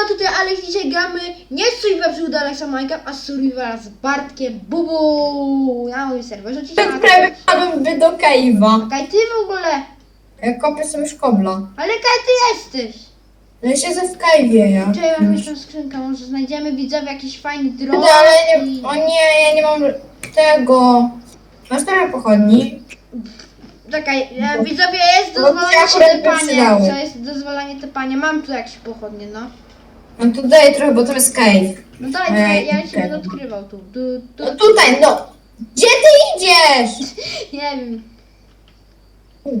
Siema tutaj Alex, dzisiaj gramy nie Survival przygód Alexa Minecraft, a Survival z Bartkiem Bubu. Ja mój serwer, że dzisiaj Tak prawie padłem by do cave'a. Kaj ty w ogóle, Ja kopię sobie szkobla. ale kaj ty jesteś? No ja siedzę w cave'ie ja. Czy jakąś tam skrzynkę, może znajdziemy widzowie jakiś fajny dron Kurde, ale i... nie, o nie, ja nie mam tego. Masz trochę pochodni? Czekaj, e, widzowie jest bo dozwolenie się akurat by tepania, przydało. co jest dozwolenie mam tu jakieś pochodnie, no. No to daję trochę, bo to jest cave. No daj, Ej, ja, okej. będę odkrywał tu, tu, tu, No tutaj, no. Gdzie ty idziesz? nie wiem. U.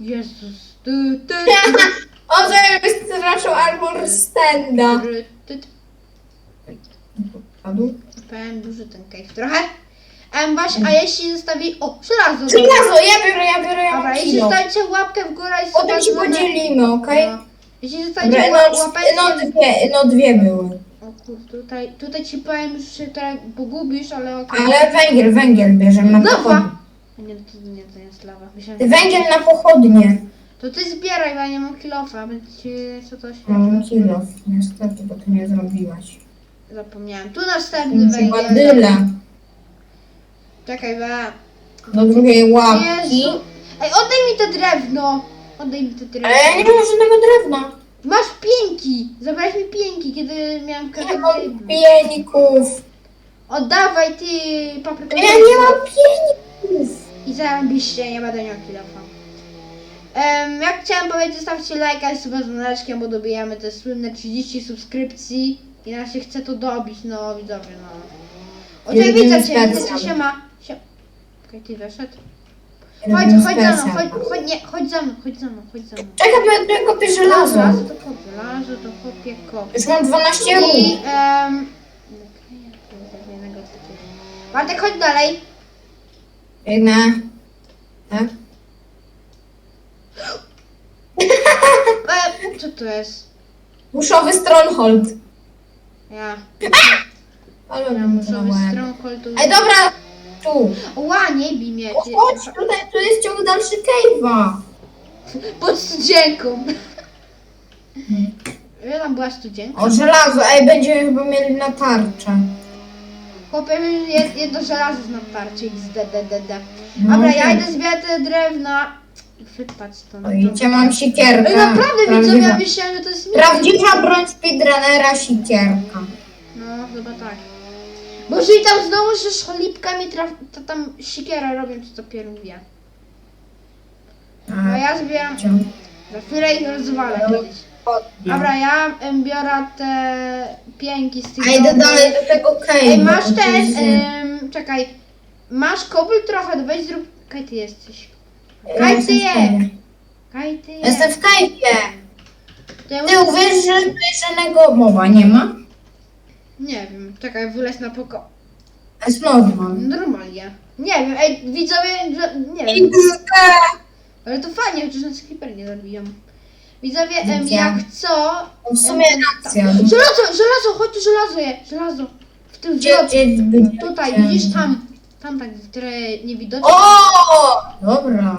Jezus, tu, tu, O, żebyś straszył armor standa. tu, tu, tu. Padł? Powiem duży ten cave trochę. Em, Baś, a jeśli zostawi... O, żelazo! Żelazo, ja biorę, ja biorę, ja Dobra, mam jeśli kilo. zostawicie łapkę w górę i Potem ci suba, podzielimy, okej? No. Jeśli Dobra, zostawicie no, ła- łapeczkę... no, dwie, no dwie były. O kurde, tutaj, tutaj ci powiem, że się trochę pogubisz, ale okej. Ale węgiel, węgiel bierzemy na pochodnie. Lawa! Nie, to nie, to jest lawa. Myślałem, że- Węgiel na pochodnie. To ty zbieraj, bo ja nie mam kilofa, będzie ci co to się... Mam kilo, niestety, bo ty nie zrobiłaś. Zapomniałem. Tu następny Chyba węgiel. tyle. Czekaj, bo ja... Do drugiej łapki. Jezu! Ej, oddaj mi to drewno! Oddaj mi to drewno. Ale ja nie mam żadnego drewna. Masz pięki! Zabrałeś mi pięki, kiedy miałem Nie kartę. mam pieników. Oddawaj ty paprykę. Ja nie mam pieników. I zarobiście, nie będę miał kilofa. Um, jak chciałem powiedzieć, zostawcie lajka i suba z dzwoneczkiem, bo dobijamy te słynne 30 subskrypcji. I na się chce to dobić, no widzowie, no. O, ja Jedyny widzę cię, widzę specjal. cię, siema. Sie... Okej, ty wyszedł. Chodź, chodź za mną, chodź, chodź, nie, chodź za mną, chodź za mną, chodź za mną. Czekaj, bo ja tutaj kopię żelazo. Żelazo to kop, żelazo to kopię kop. Już mam 12 I, rund. um, Bartek, chodź dalej. Biegnę. Tak? E, co to jest? Muszowy stronghold. Ja. Ale bym muszę stronghold. Ej, dobra. Tu. Ła, nie bij mnie. Chodź, tutaj, tu jest ciąg dalszy cave'a. Pod studzienką. Ja tam była studzienka. O, żelazo. Ej, będziemy chyba mieli na tarczę. Chłopie, jed, jedno żelazo z natarcie XDDDD. No, Dobra, ja tak. idę zbierać te drewna. Wypadź stąd. O, idzie, mam sikierkę. Ej, naprawdę Prawdziwa- ja myślałem, że to jest. Prawdziwa broń speedrunnera sikierka. No, chyba tak. Bo jeżeli tam znowu że cholipkami traf... to tam siekiera robią, to dopiero wie. A ja zbieram... Za chwilę ich rozwalę kiedyś. podnie. Dobra, ja em, biorę te pięki z tych... A idę dalej do tego. Ej, masz to ten... em, czekaj. Masz kobyl trochę, to weź zrób... Kaj ty jesteś? Kaj ty je! Kaj ty je! Jestem w cave'ie. To ja Ty muszę- uwierz, że tutaj żadnego mowa nie ma? Nie wiem, czekaj, wylez na poko... To jest normal. Normalnie. Nie wiem, ej, widzowie, że- nie wiem. Ale to fajnie, chociaż nas creeper nie zabiją. Widzowie, em, jak co... W sumie em, racja. Żelazo, żelazo, chodź tu żelazo je, żelazo. W tym Gdzie, Tutaj, widzisz tam, tam tak, które nie widać. O! Dobra.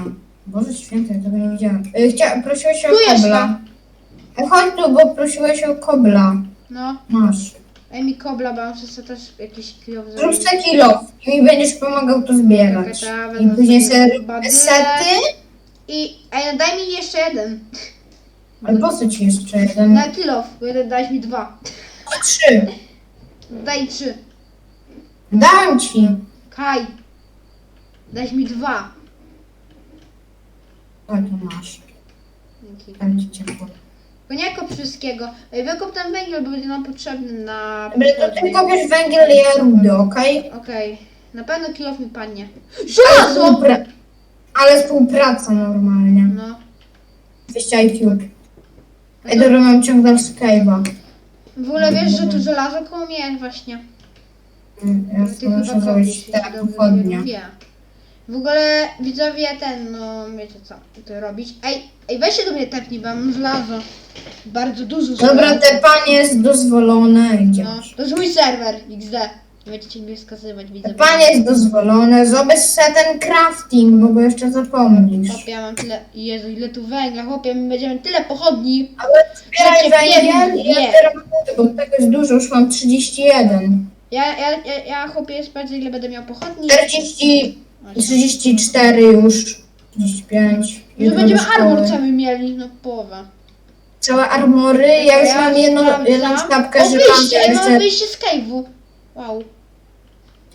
Boże święty, ja tego nie widziałam. Y, Chcia, prosiłeś o Tu jest kobla. Ej, Chodź tu, bo prosiłeś o kobla. No, Masz. Ej mi kobla, bo muszę sobie też jakiś kilo Zrób zrobić. se kilo i mi będziesz pomagał to zbierać. Ja I wezmę później sobie sety. I, ej, no daj mi jeszcze jeden. Ale po co ci jeszcze jeden? Na kilo, bo jeden dałeś mi dwa. Trzy. Daj trzy. Dałem ci. Kaj. Dałeś mi dwa. O, tu masz. Dzięki. Dam ci ciepło. Tylko nie kop wszystkiego. Ej, wykop ten węgiel, bo będzie nam potrzebny na... Dobra, to ty kopiesz węgiel i ja rudy, okej? Okej. Na pewno kilof mi padnie. Ale, Żelazo! współpra- ale współpraca normalnie. No. 200 IQ. Ej, dobra, mam ciąg dalszy cave'a. w ogóle wiesz, że tu żelazo koło mnie jest właśnie. Mm, Ja Ty muszę zrobić jeśli dobrze pochodnie. wie. W ogóle widzowie ten, no wiecie co tu robić. Ej, ej weź się do mnie tepnij, bo ja mam żelazo. Bardzo dużo żelaza. Dobra, te panie jest dozwolone. No, to jest mój serwer XD. Nie będziecie mi wskazywać, widzę. Panie jest dozwolone, zrobię sobie ten crafting, bo go jeszcze zapomnisz. Chłopie, ja mam tyle... Jezu, ile tu węgla, chłopie, my będziemy tyle pochodni. Ale zbieraj Przecież węgiel ja teraz bo tego jest dużo, już mam 31. Ja, ja, ja, ja chłopie, sprawdzę ile będę miał pochodni. 40, 34 już. 35. Że jutro będziemy szkoły. armor cały mieli, no połowę. Całe armory, ja już mam jedną, jedną sztabkę O, żelaza. wyjście, ja mam Jeszcze, wyjście z cave'u. Wow.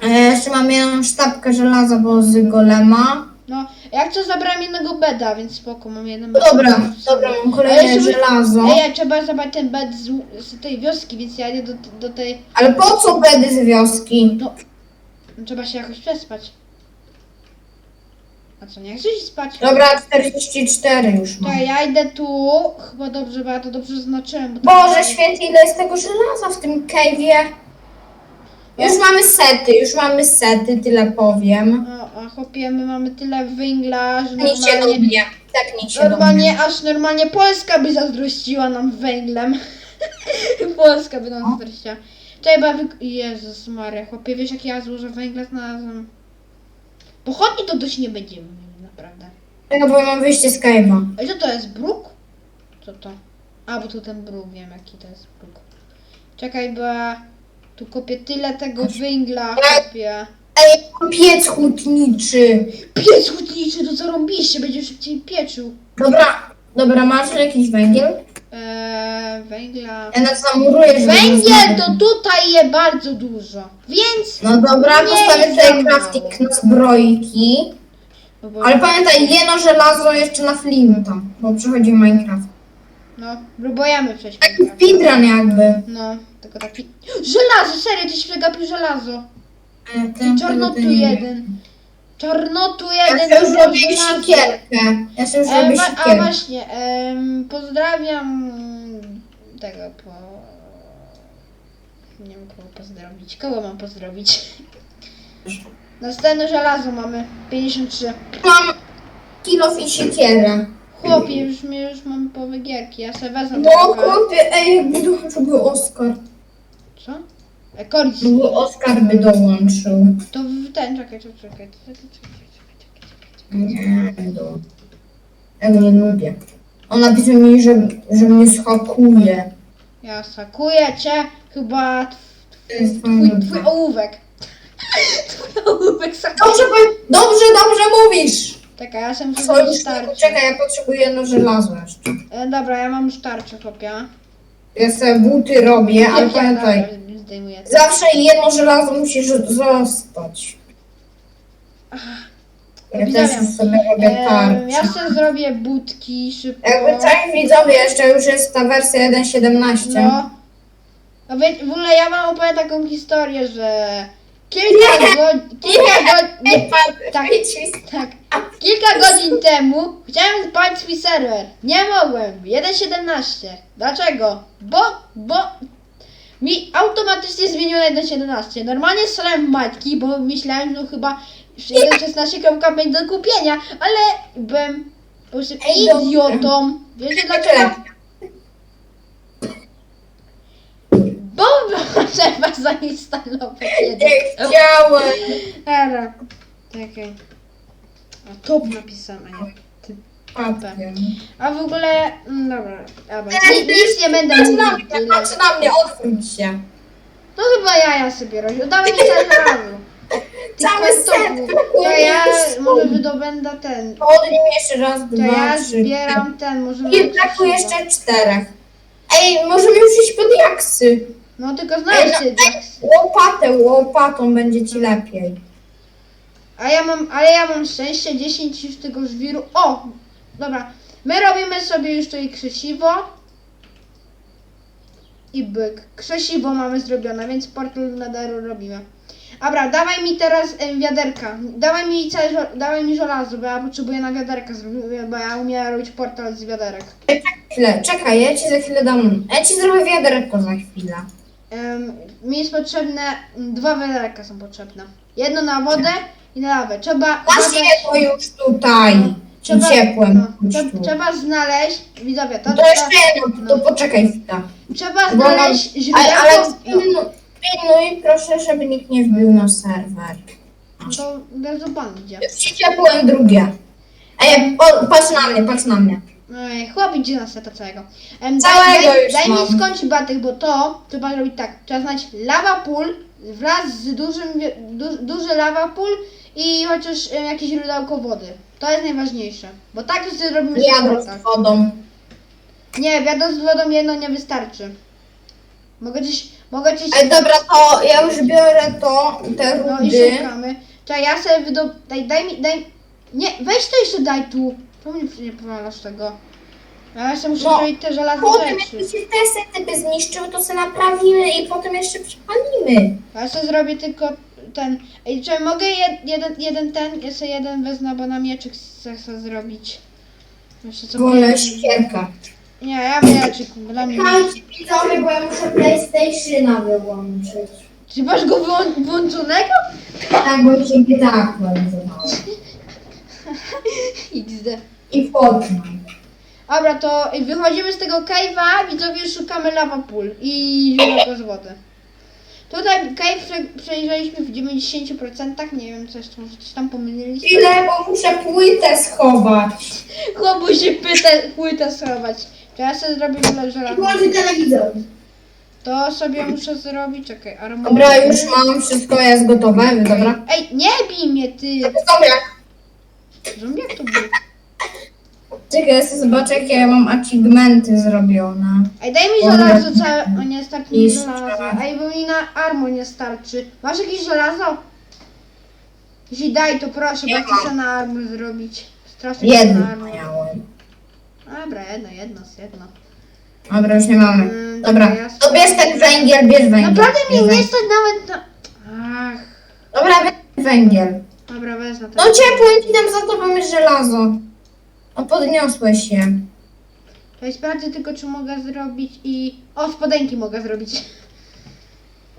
e, jeszcze mam jedną sztabkę żelaza, bo z golema. No, jak co zabrałem jednego beda, więc spoko, mam jeden No bed. dobra, dobra, mam kolejne jeszcze- żelazo. Ej, ja trzeba zabrać ten bed z, z tej wioski, więc ja idę do, do tej... Ale po co bedy z wioski? No, trzeba się jakoś przespać. A co, nie chcesz iść spać? Dobra, 44 już mam. Czekaj, ja idę tu, chyba dobrze, bo ja to dobrze zaznaczyłem. Bo to- Boże święty, ile jest tego żelaza w tym cave'ie? Już mamy sety, już mamy sety, tyle powiem. A, a chłopie, my mamy tyle węgla, że Nic się do normalnie... mnie. Tak nic się do mnie. Normalnie, aż normalnie Polska by zazdrościła nam węglem. Polska by nam zazdrościła. Czekaj, bo ja wy... Jezus Maria, chłopie, wiesz jak ja złożę węgla znalazłem? Pochodni to dość nie będziemy mieli, naprawdę. Czekaj, bo mam wyjście z cave'a. Ej, co to jest? Bruk? Co to? A, bo tu ten bruk, wiem jaki to jest bruk. Czekaj, bo ja tu kopię tyle tego węgla, kopię. Ej, piec hutniczy. Piec hutniczy, to co robiście? Będzie szybciej pieczył. Dobra, dobra, masz jakiś węgiel? Eee, węgla... Ja nas zamuruję, żeby Węgiel to tutaj je bardzo dużo, więc... No dobra, Nie tutaj crafting na zbrojki. No, bo, Ale pamiętaj, jedno żelazo jeszcze na flinta, bo przychodzi Minecraft. no próbujemy przejść. Taki Minecraft. speedrun jakby. No, tylko taki... Żelazo, serio, tyś przegapił żelazo. I ten- czarnotu ten- jeden. Czarnotu Ja jeden, sobie już tylko robię żelazo. sikierkę. Ja sobie już robię wa- a sikierkę. właśnie, em, pozdrawiam tego po... Nie wiem kogo pozdrowić. Kogo mam pozdrowić? Następne żelazo mamy. 53. Mam kilof i siekierę. Chłopie, już, mnie już mam połowę gierki. Ja sobie wezmę No trochę. chłopie, ej, jakby dołączył Oskar. Co? E, Koris. Żeby Oskar by dołączył. To w ten, czekaj, czekaj, czekaj, czekaj, czekaj, czekaj, czekaj, czekaj. Nie, do... Ja go nie lubię. On napisał mi, że, że mnie schakuje. Ja sakuję cię, chyba tw- To jest twój, fajne. twój ołówek. twój ołówek sakuje. Dobrze, powie- dobrze, dobrze mówisz! Czekaj, ja sam sobie już starczy. czekaj, ja potrzebuję jedno żelazo jeszcze. E, dobra, ja mam już tarczę, chłopie. Ja sobie buty robię, ale pamiętaj, zdejmuję. zawsze jedno żelazo musisz zostać. Ja też sobie robię Em, tarczę. ja sobie zrobię budki szybko. Jakby cześć widzowie, jeszcze już jest ta wersja 1.17. No. No wie, w ogóle ja wam opowiem taką historię, że kilka godzin. Kilka godzin. Pan, tak. tak. tak. Kilka godzin temu chciałem spalić swój serwer. Nie mogłem. 1.17. Dlaczego? Bo, bo mi automatycznie zmieniło na 1.17. Normalnie strzelałem w matki, bo myślałem, że chyba 1.16 będzie do kupienia, ale byłem po prostu idiotą. Wiecie dlaczego? Bo trzeba zainstalować jeden. Nie chciałem. Dobra. Czekaj. A top napisałem, a nie. Ty. Patkiem. A w ogóle. mm, Dobra, dobra. Nic, nic nie będę Patrz na mówił. mnie, Tyle. patrz na mnie, odwróć się. No chyba ja, ja sobie robię. Dawaj mi ten razu. Cały set, To brakuje ja mi jeszcze może wydobędę ten. Podnij jeszcze raz, To dwa, ja trzy. zbieram ten, może I brakuje jeszcze czterech. Ej, możemy już iść pod jaksy. No tylko znajdźcie diaks. Łopatę, łopatą będzie ci lepiej. A ja mam, ale ja mam szczęście 10 już tego żwiru. O! Dobra. My robimy sobie już tutaj krzesiwo. I byk. Krzesiwo mamy zrobione, więc portal nadaru robimy. Dobra, dawaj mi teraz em, wiaderka. Dawaj mi całe, dawaj mi żelazo, bo ja potrzebuję na wiaderka zrobić, bo ja umiem robić portal z wiaderek. Chwilę, czekaj, ja ci za chwilę dam. Ja ci zrobię wiaderko za chwilę. Em, mi jest potrzebne, dwa wiaderka są potrzebne. Jedno na wodę i na lawę. Trzeba... Masz zabrać- jedno już tutaj. Trzeba, ciepłem. no, już tu. trzeba znaleźć, widzowie, to, To trzeba, jeszcze jedno, to poczekaj chwilę. trzeba Bo znaleźć Ale, ale źródełko, no, no. pilnuj, proszę, żeby nikt nie wbił na serwer. No to bardzo pan idzie. Już ci ciepłem drugie. Ej, o, patrz na mnie, patrz na mnie. Ej, chłop idzie na seta całego. Em, Całego daj, daj, już daj mam. mi skończyć batek, bo to trzeba zrobić tak. Trzeba znać lava pool wraz z dużym, du, duży lava pool i chociaż em, jakieś źródełko wody. To jest najważniejsze. Bo tak to sobie robimy Wiadro tak. z wodą. Nie, wiadro z wodą jedno nie wystarczy. Mogę gdzieś, mogę gdzieś... Ej, dobra, to ja już biorę to, te No i rudy. szukamy. Czekaj, ja sobie wydo... Daj, daj mi, daj... Nie, weź to jeszcze daj tu. Czemu nie, nie powalasz tego? Ja jeszcze muszę No, zrobić te żelazne Potem rzeczy. jak mi się te sety zniszczyły, to sobie naprawimy i potem jeszcze przypalimy. Ja sobie zrobię tylko ten. Ej, czy mogę jed, jeden, jeden ten, jeszcze jeden wezmę, bo na mieczyk chcę sobie zrobić. Jeszcze co Wolę. Nie, ja mieczyk, bo dla mnie. Widzowie, bo ja muszę PlayStationa wyłączyć. Czy masz go wyłą- włączonego? Tak, bo się GTA aktualizowało. XD. I Fortnite. Dobra, to wychodzimy z tego cave'a, widzowie szukamy lava pool i źródło z wody. Tutaj cave prze, przejrzeliśmy w 90%, nie wiem co jeszcze, może coś tam pomyliliśmy. Ile, bo muszę płytę schować. Chłopu się pyta, płytę schować. Ja sobie zrobię tyle żelaznych? telewizor. To sobie muszę zrobić, czekaj, armor. Dobra, już mam, wszystko jest gotowe, dobra. Ej, nie bij mnie ty! Dobra, Zombiak to był. Czekaj, ja sobie zobaczę jakie ja mam achievementy zrobione. Ej, daj mi żelazo całe. O nie, starczy mi Jeszcze. żelazo. Ej, bo mi na armor nie starczy. Masz jakieś żelazo? Jeśli daj, to proszę, bo Nie chcę mam. sobie na armor zrobić. Strasznie chcę Jedno na armor. miałem. Dobra, jedno, jedno, jedno. Dobra, już nie mamy. Mm, Dobra, dobra, ja to bierz ten węgiel, bierz węgiel. Naprawdę bierz mnie nie węgiel. stać nawet na... Ach, Dobra, bierz węgiel. dobra, wezmę No ciepło i tam za tobą jest żelazo. No podniosłeś się. To jest sprawdzę tylko, czy mogę zrobić i... O, spodenki mogę zrobić.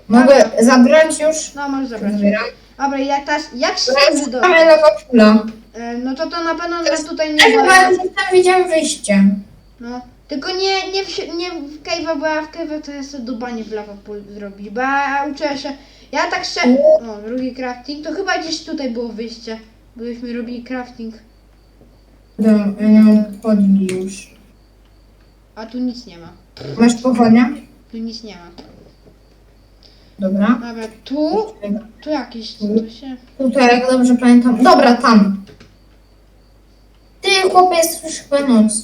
Mogę zabrać już? No, możesz zabrać. Zabieram. Dobra, jak teraz, jak się Teraz mamy nowa pula. E, No to to na pewno Teraz- nas tutaj Ja nie chyba wolno. już tam widziałem wyjście. No. Tylko nie, nie, w, si- nie w cave'a, bo ja w cave'a to ja sobie dubanie w lava pool zrobić, bo ja uczę się. Ja tak się. O, drugi crafting, to chyba gdzieś tutaj było wyjście. Byśmy robili crafting, Do, ja nie mam już. a tu nic nie ma. Masz pochodnia? Tu nic nie ma. Dobra. Dobra, tu, tu jakieś, tu się. Tutaj, jak dobrze pamiętam. Dobra, tam. Ty, chłopie, jest już chyba noc.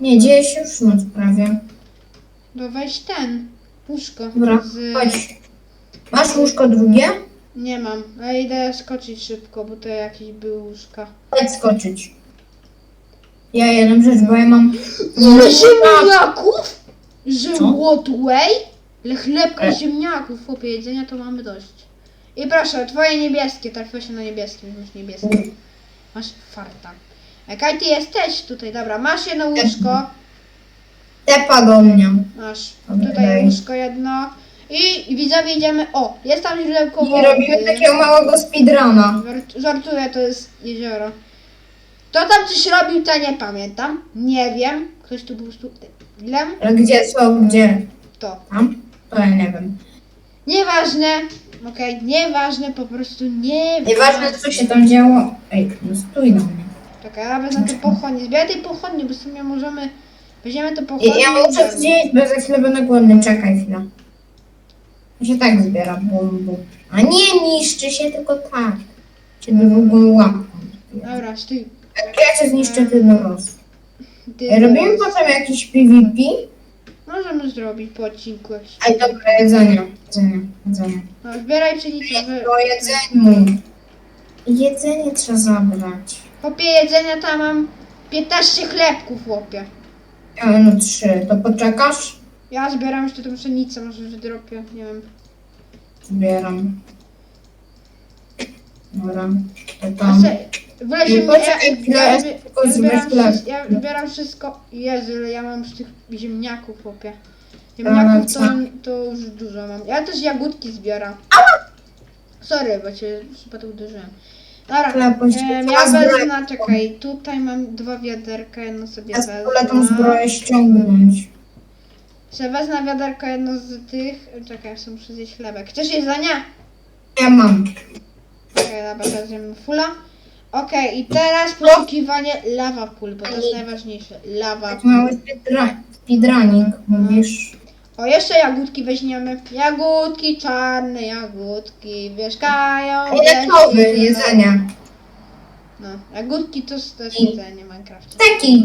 Nie, dzieje się już noc prawie. No weź ten, łóżko. Dobra, Z... chodź. Masz łóżko drugie? Nie mam, ja idę skoczyć szybko, bo to jakieś były łóżka. Chodź skoczyć. Ja jedną rzecz, bo ja mam... Ile ziemniaków? Że Co? what way? Ale chlebka E. ziemniaków, chłopie, jedzenia to mamy dość. I proszę, twoje niebieskie, trafiło się na niebieskim, masz niebieskie. Masz farta. Jaka ty jesteś tutaj, dobra, masz jedno łóżko, Tepa do mnie. masz Okej. tutaj łóżko jedno. I widzowie idziemy, o, jest tam źródełko I wody. robimy takiego małego speedruna. Żart- Żartuję, to jest jezioro. Kto tam coś robił, to nie pamiętam. Nie wiem. Ktoś tu był stu... Ile? Ale gdzie, co, gdzie? To. Tam? To ja nie wiem. Nieważne. Okej, nieważne, po prostu nieważne. Nieważne, co się tam działo. Ej, no stój na mnie. Czekaj, ja wezmę te pochodnie. Zbieraj tej pochodnie, bo w sumie możemy... Weźmiemy I pochodnie ja i muszę zjeść, bo za chwilę będę głodny. Czekaj chwilę. To się tak zbiera, bum, bum. A nie niszczy się, tylko tak. Ciebie w ogóle łapką. Dobra, stój. Jak ja cię zniszczę, ty no roz. Ty Ej, Robimy potem jakiś PvP? Możemy zrobić po odcinku jakiś. Ej, dobra, jedzenie. Jedzenie, jedzenie. No, zbieraj pszenicę. wy- O jedzeniu. Jedzenie trzeba zabrać. Chłopie jedzenia tam mam 15 chlebków, chłopie. Ja mam trzy. To poczekasz? Ja zbieram jeszcze tą pszenicę, może wydropię, nie wiem. Zbieram. Dobra, to tam. se, w lesie Nie, mi- poczekaj ja, chwilę, ja, ja tylko zbierz wszystko, ja wszystko. Jezu, ile ja mam już tych ziemniaków, chłopie. Ziemniaków to, to już dużo mam. Ja też jagódki zbieram. Sorry, bo cię przypadku uderzyłem. Dobra, Chleb, poś- em, ja wezmę, czekaj, tutaj mam dwa wiaderka, jedno sobie Ja wezmę. wolę tą zbroję ściągnąć. Że wezmę wiaderko jedno z tych. Czekaj, ja muszę zjeść chlebek. Chcesz jedzenia? Ja mam. Okej, dobra, teraz zjemy fula. Okej, i teraz poszukiwanie lava pool, bo to jest najważniejsze. Lava Taki pool. mały speedrunning, mówisz. O, jeszcze jagódki weźmiemy. Jagódki, czarne jagódki, mieszkają. Fioletowy, lesie. jedzenia. No, jagódki to jest też jedzenie w Minecrafcie. Taki.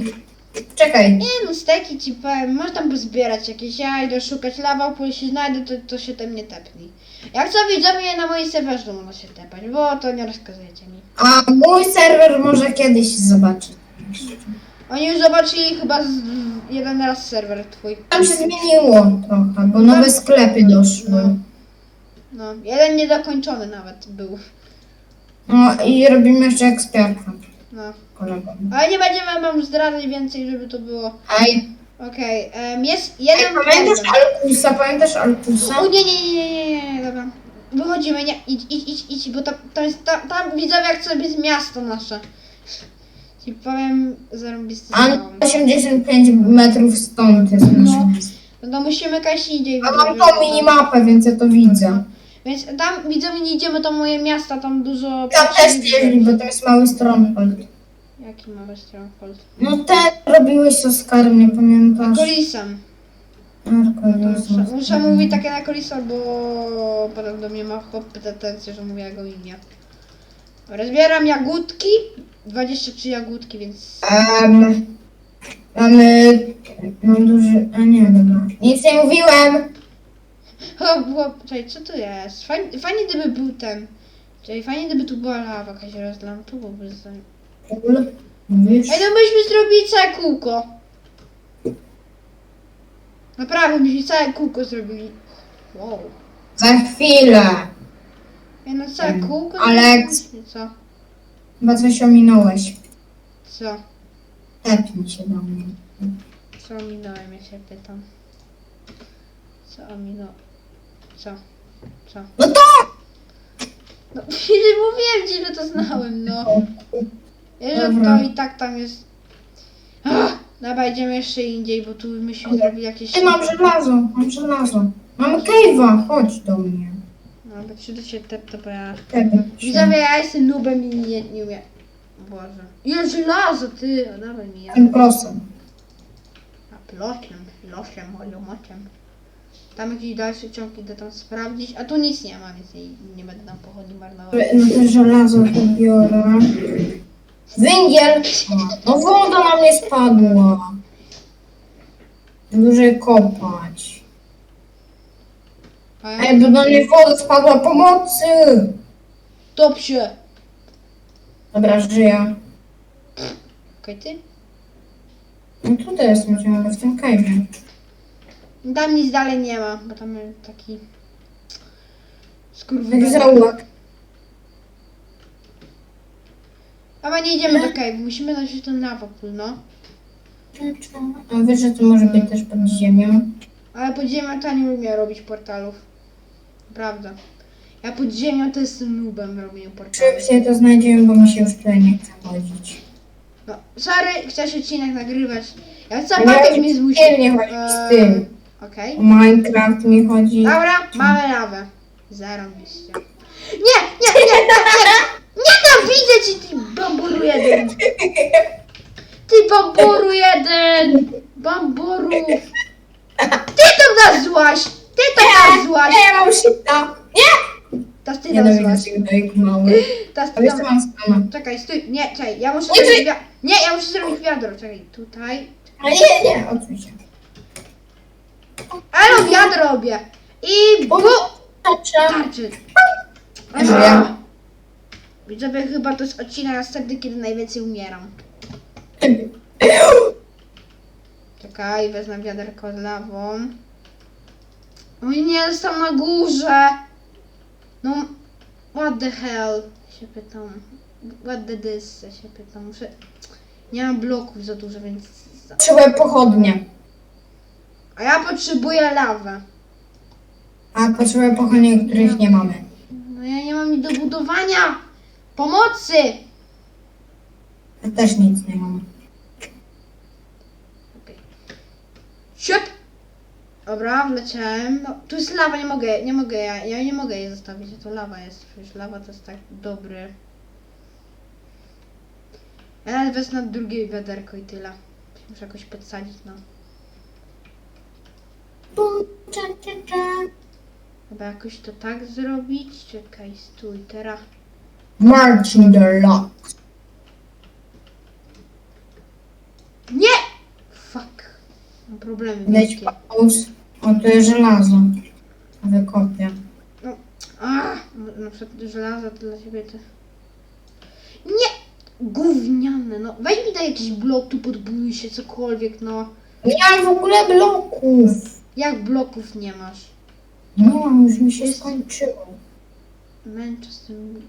Czekaj. Nie no, steki ci powiem, można tam pozbierać jakieś, ja idę szukać lawa, bo jeśli znajdę, to, to się tam nie tepnij. Jak co widzowie na mojej serwerze można się tepać, bo to nie rozkazujecie mi. A mój serwer może kiedyś zobaczy. Oni już zobaczyli chyba z, jeden raz serwer twój. Tam się zmieniło trochę, bo nowe sklepy doszły. No. Jeden niedokończony nawet był. No i robimy jeszcze eksperta. No. kolegom. Ale nie będziemy wam zdradzać więcej, żeby to było. Ej, Okej, em, jest ej jeden pamiętasz. Alkusa? Pamiętasz Alkusa? O nie, nie, nie, nie, nie, nie, dobra. Wychodzimy, nie, idź, idź, idź, idź, bo tam, tam jest, tam, tam widzowie jak sobie jest miasto nasze. Ci powiem, zarąbisty A stałem. 85 metrów stąd jest nasze No. miasto. No to musimy jakaś indziej A mam tą minimapę, więc ja to widzę. Więc tam widzowie nie idziemy do moje miasta, tam dużo... Ja też nie bo to jest mały stronghold. Jaki mamy stronghold? No ten robiłeś z Oskarem, nie pamiętasz? Kolisem. To Arkolisem. muszę, muszę mówić takie na kolisa, bo potem do mnie ma chłop pretensję, że mówię jego imię. Rozbieram jagódki. 23 jagódki, więc... Um, mamy... Mam duży... A nie, dobra. Nic nie mówiłem! Chłop, chłop, czekaj, co to jest? Fajnie, fajnie gdyby był ten... Czekaj, fajnie gdyby tu była lawa jakaś rozlana, zanim. Kul. Mówisz? Ej, no myśmy zrobili całe kółko. Naprawdę, myśmy całe kółko zrobili. Wow. Za chwilę. Ej, no całe kółko? Alex. Co? Chyba coś ominąłeś. Co? Tepnij się do mnie. Co ominąłem, ja się pytam. Co ominąłem? Co? Co? No to! No, mówiłem ci, że to znałem, no. Ja, że Dobra. to i tak tam jest... Dobra, idziemy jeszcze indziej, bo tu myśmy zrobili jakieś... Ty mam żelazo, mam żelazo. Mam cave'a, chodź do mnie. No, bo czy to się tepta, bo ja... Widzowie, ja jestem nubem i nie, nie umiem. Boże. Ile żelazo, ty! O, dawaj mi ja. Tym prosem. A plosiem, losiem, olomociem. Tam jakiś dalszy ciąg idę tam sprawdzić, a tu nic nie ma, więc nie, nie będę tam pochodził marnować. No to żelazo pobiorę. Węgiel! No woda na mnie spadła. Dłużej kopać. A Ej, bo na mnie woda spadła, pomocy! Się! Dobra, żyję. Okej, ty? No tutaj jestem ciągle, w tym cave'ie. Tam nic dalej nie ma, bo tam jest taki... Jak Skurwysyn. Dobra, nie idziemy do cave, musimy znaleźć ten pool, no. A wiesz, że to może być też pod ziemią? Ale pod ziemią to nie umiem robić portalów. Prawda. Ja pod ziemią to jestem nubem w robieniu portalów. Szybciej to znajdziemy, bo mi się już tutaj nie chce chodzić. No, sorry, chciałeś odcinek nagrywać. Jak co, Ja Patek mnie zmusił. nie chodzi z tym. Okej. O Minecraft mi chodzi. Dobra, mamy lawę. Zarąbiście. Nie, nie, nie, nie, nie! Nienawidzę cię, ty bamburu jeden! Ty bamburu jeden! Bamburu! Ty to nazłaś! Ty to nazłaś! Nie, ja mam shita. Nie! Teraz ty Nie dowiedzę nazłaś. się do jego mały. Teraz ty Ale jeszcze nazwaś. mam. Czekaj, stój. Nie, czekaj, ja muszę Nie, zrobić ty- wi- Nie, ja muszę zrobić wiadro. Czekaj, tutaj. A nie, nie, się. Ale wiadro robię. I bu... Dobrze. Tarczy. Żyję. Widzowie, chyba to jest odcinek następny, kiedy najwięcej umieram. Czekaj, wezmę wiaderko z lawą. Oj nie, został na górze. No, what the hell? Się pytam. What the this? Się pytam. Muszę... Nie mam bloków za dużo, więc... Potrzebuję pochodnie. A ja potrzebuję lawę. A potrzebuję pochodnie, których nie mamy. No ja nie mam nic do budowania. Pomocy! Ja też nic nie mam. Siup! Dobra, wleciałem. No, tu jest lawa, nie mogę, nie mogę, ja, ja nie mogę jej zostawić, to lawa jest, przecież lawa to jest tak dobry. Ja nawet wezmę drugie wiaderko i tyle. Muszę jakoś podsadzić, no. Chyba jakoś to tak zrobić. Czekaj, stój, teraz. Marcin Deluxe. Nie! Fuck. Mam problemy Weź wielkie. pauz. O, to jest żelazo. Wykopię. A, na przykład żelazo to dla ciebie to... Nie! Gówniane, no. Weź mi daj jakiś blok, tu podbuduj się, cokolwiek, no. Nie mam w ogóle bloków. Jak bloków nie masz? No, już mi się skończyło. Męczę z tym...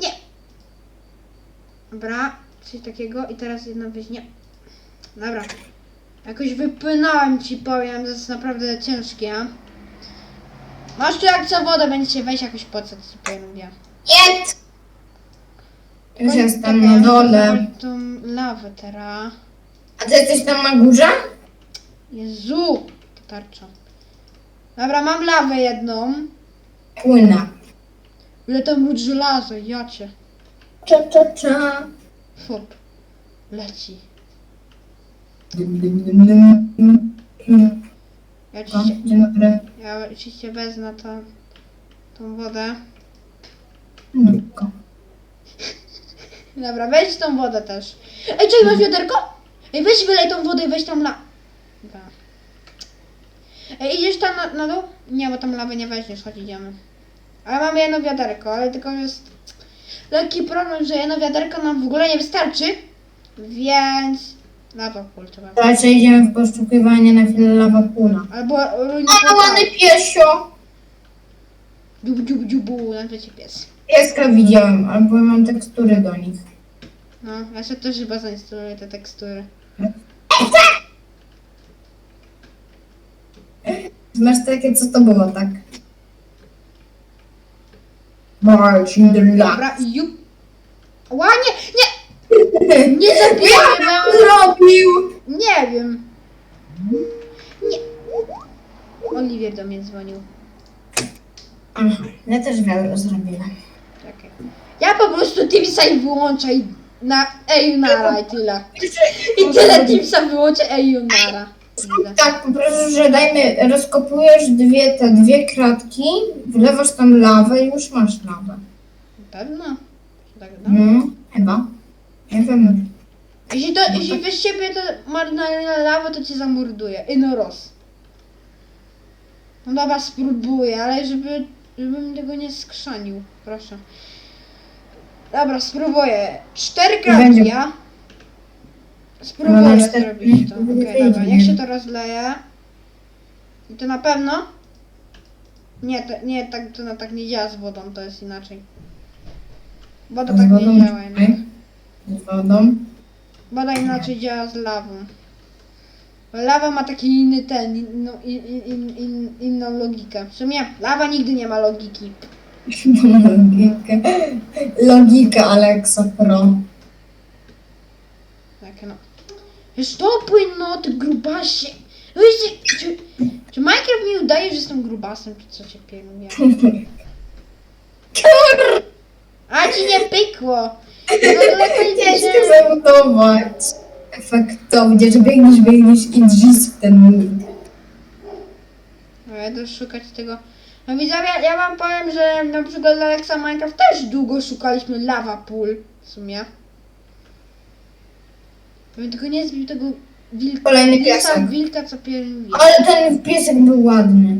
Nie! Dobra, coś takiego i teraz jedno weźmie. Dobra. Jakoś wypłynąłem ci powiem, to jest naprawdę ciężkie. Masz tu jak co wodę będziecie weź jakoś podsadź sobie lubię. Jedz! Już jestem na dole. Tą lawę teraz. A ty jesteś tam na górze? Jezu! To tarcza. Dobra, mam lawę jedną. Płynę. Ile tam ród żelaza, jacie. Cza, cza, cza. Hop. Leci. Dym, dym, dym, dym, dym, dym. Ja O, oczywiście, Dzień dobry. ja oczywiście wezmę tą, tą wodę. Nutko. Dobra, weź tą wodę też. Ej, czekaj, masz wiaderko? Ej, weź wylej tą wodę i weź tam la... Dobra. Ej, idziesz tam na, na dół? Nie, bo tam lawy nie weźmiesz, chodź idziemy. Ale mamy jedno wiaderko, ale tylko jest lekki problem, że jedno wiaderko nam w ogóle nie wystarczy. Więc... Lawa pól trzeba. Raczej idziemy w poszukiwanie na chwilę lawapuna. Albo ruiny A, ładny piesio! Dziubu, dziubu, dziubu, na trzeci pies. Pieska widziałem, albo mam tekstury do nich. No, ja sobie też chyba zainstaluję te tekstury. Masz takie, co to było, tak? Marcin Deluxe. Dobra, jup. Ła, nie, nie, nie zabijaj Jak mam... zrobił? Nie wiem. Nie. Oliwier do mnie dzwonił. Aha, ja też wiele zrobiłem. Czekaj. Ja po prostu Teamsa i wyłączaj na Ejunara i tyle. I tyle Teamsa wyłączę Ejunara. Tak, po prostu, że dajmy, rozkopujesz dwie, te dwie kratki, wlewasz tam lawę i już masz lawę. Pewno? Tak, no? No, chyba. Nie wiem. Jeśli, to, jeśli weź siebie to marnalna lawa, to cię zamorduje. I no roz. No dobra, spróbuję, ale żeby, żebym tego nie skrzanił. Proszę. Dobra, spróbuję. Cztery Będzie. kratki, ja. No, Spróbuję na cztery- zrobić to. nie Okej, wyjdzie, dobra. nie Jak się to rozleje? I to na pewno? Nie, to, nie, tak, to na, tak nie działa z wodą, to jest inaczej. Woda Z tak wodą nie działa jednak. czekaj. Z wodą. Woda inaczej działa z lawą. Bo Lawa ma taki inny ten, inną, in, in, in, inną logikę. W sumie lawa nigdy nie ma logiki. Logikę. Logika Alexa Pro. Tak no. To płynno, ty grubasie. No czy, czy, czy Minecraft mi udaje, że jestem grubasem, czy co cię pieruje? A ci nie pykło. No nie Ciężko wiedziałem. zabudować. Efektownie, że biegniesz, biegniesz i drzysz w ten mój. No ja szukać tego. No widzowie, ja wam powiem, że na przykład dla Alexa Minecraft też długo szukaliśmy lava pool w sumie. Bym tylko nie zbił tego wilka. Kolejny wilka, piesek. wilka co pierwi. Ale ten piesek był ładny.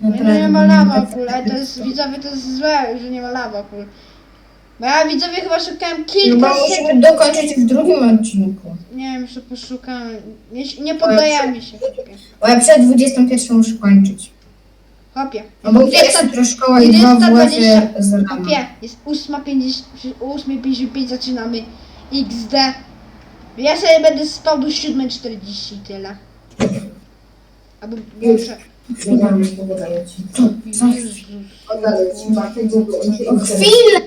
No nie ma Naprawdę, lava tak- pool, ale to jest widzowie to jest złe, że nie ma lava pool. Bo ja widzowie chyba szukałem No kilka set... musimy dokończyć w drugim odcinku. Nie wiem, jeszcze poszukałem. Nie, nie poddajemy się. Bo ja przed 21 muszę kończyć. Hopie. No bo jest jutro szkoła i dwa 20, WF z rana. Hopie, jest 8.50, przy 8.55 zaczynamy XD. Ja sobie będę spał do 7.40 i tyle. Albo muszę, Chwila. Co? Co? Jezus. O, chwilę!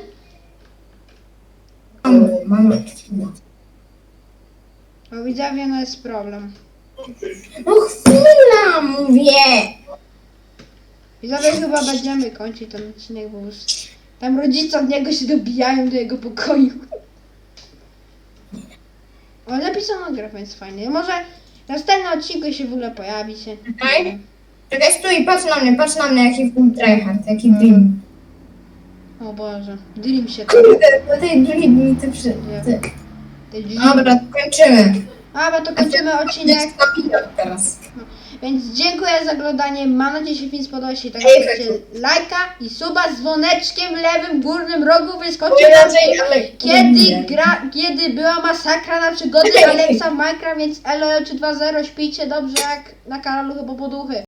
Mamy, mamy chwilę. No widzowie, no jest problem. No chwila, mówię! Widzowie, chyba będziemy kończyć ten odcinek, bo już tam rodzice od niego się dobijają do jego pokoju. Ale napisano grę, więc fajnie. Może w następnym odcinku się w ogóle pojawi się. Czekaj. Czekaj, stój, patrz na mnie, patrz na mnie, jaki full tryhard, jaki dream. O Boże, dream się to. Kurde, do tej drugiej mi to przy... Ty. Dobra, kończymy. A, bo to kończymy odcinek. Jest na widok teraz. Więc dziękuję za oglądanie. Mam nadzieję, że film spodobał się. Tak Ej, dajcie lajka i suba z dzwoneczkiem w lewym górnym rogu. Wyskoczy raczej, ale... kiedy, gra, kiedy była masakra na przygody Alexa w Minecraft, więc elo 320 śpijcie dobrze jak na kanalu chyba poduchy.